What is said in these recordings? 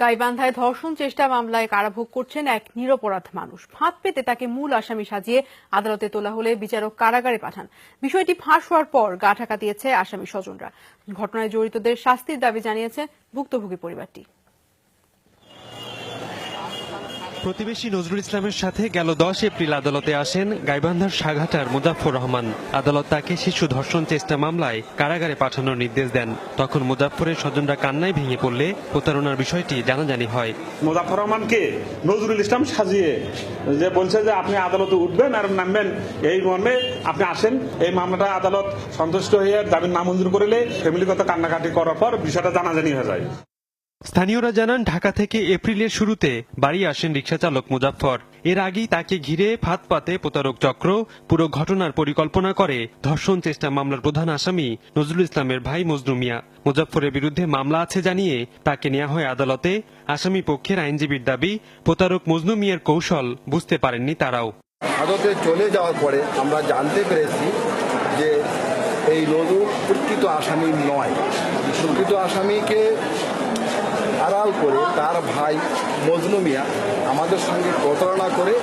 গাইবান্ধায় ধর্ষণ চেষ্টা মামলায় কারাভোগ করছেন এক নিরপরাধ মানুষ। ফাঁদ পেতে তাকে মূল আসামি সাজিয়ে আদালতে তোলা হলে বিচারক কারাগারে পাঠান। বিষয়টি ফাঁস হওয়ার পর গা ঢাকা দিয়েছে আসামি স্বজনরা। ঘটনায় জড়িতদের শাস্তির দাবি জানিয়েছে ভুক্তভোগী পরিবারটি। প্রতিবেশী নজরুল ইসলামের সাথে গেল দশ এপ্রিল আদালতে আসেন গাইবান্ধার সাঘাটার মুজাফর রহমান। আদালত তাকে শিশু ধর্ষণ চেষ্টা মামলায় কারাগারে পাঠানোর নির্দেশ দেন। তখন মুজাফরের স্বজনরা কান্নায় ভেঙে পড়লে প্রতারণার বিষয়টি জানাজানি হয়। মোজাফর রহমানকে নজরুল ইসলাম সাজিয়ে যে বলছে যে আপনি আদালতে উঠবেন আর নামবেন, এই মর্মে আপনি আসেন। এই মামলাটা আদালত সন্তুষ্ট হয়ে জামিন নামঞ্জুর করলে ফ্যামিলিগত কান্নাকাটি করার পর বিষয়টা জানাজানি হয়ে যায়। স্থানীয়রা জানান, ঢাকা থেকে এপ্রিলের শুরুতে বাড়ি আসেন রিক্সা চালক মুজাফফর। এর আগেই তাকে ঘিরে ফাঁদ পাতে প্রতারক চক্র পুরো ঘটনার পরিকল্পনা করে ধর্ষণ চেষ্টা মামলার প্রধান আসামি নজরুল ইসলামের ভাই মজনু মিয়া। মুজাফফরের বিরুদ্ধে মামলা আছে জানিয়ে তাকে নেওয়া হয় আদালতে। আসামি পক্ষের আইনজীবীর দাবি, প্রতারক মজনু মিয়ার কৌশল বুঝতে পারেননি তারাও। আদালতে চলে যাওয়ার পরে আমরা জানতে পেরেছি যে এই নজরুল প্রকৃত আসামি নয়। প্রকৃত আসামিকে আড়াল করে তার ভাই মজনু মিয়া আমাদের সঙ্গে প্রতারণা করে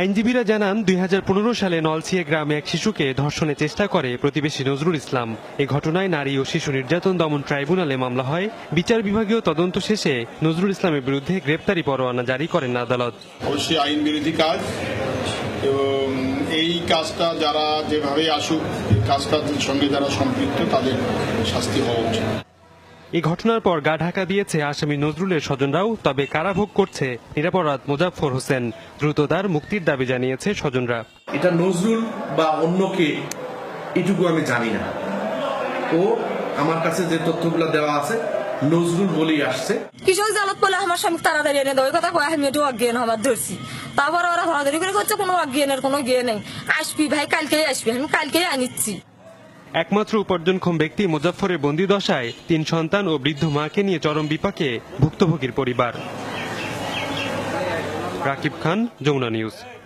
আইনজীবীরা জানান দুই হাজার পনেরো সালে নলছিয়া গ্রামে এক শিশুকে ধর্ষণের চেষ্টা করে প্রতিবেশী নজরুল ইসলাম। এ ঘটনায় নারী ও শিশু নির্যাতন দমন ট্রাইব্যুনালে মামলা হয়। বিচার বিভাগীয় তদন্ত শেষে নজরুল ইসলামের বিরুদ্ধে গ্রেপ্তারি পরোয়ানা জারি করেন আদালত। অবশ্যই আইন বিরোধী কাজ এবং এই কাজটা যারা যেভাবে আসুক এই কাজটার সঙ্গে যারা সম্পৃক্ত তাদের শাস্তি হওয়া উচিত। এই ঘটনার পর গা ঢাকা দিয়েছে আসামি নজরুলের স্বজনরাও তবে কারাভোগ করছে নিরাপরাধ মোজাফফর হোসেন। দ্রুত তার মুক্তির দাবি জানিয়েছে স্বজনরা। এটা নজরুল বা অন্যকে এটুকু আমি জানি না। ও আমার কাছে যে তথ্যগুলো দেওয়া আছে নজরুল বলেই আসছে। কৃষক জালত বলে আমার স্বামী তাড়াতাড়ি এনে দেয় কথা কয় আমি একটু অজ্ঞান হবার ধরছি। তারপর ওরা ধরাধরি করে করছে কোনো অজ্ঞানের কোনো গিয়ে নেই। আসবি ভাই কালকেই আসবি আমি কালকেই আনিচ্ছি। একমাত্র উপার্জনক্ষম ব্যক্তি মুজাফরের বন্দি দশায় তিন সন্তান ও বৃদ্ধ মাকে নিয়ে চরম বিপাকে ভুক্তভোগীর পরিবার। রাকিব খান, যমুনা নিউজ।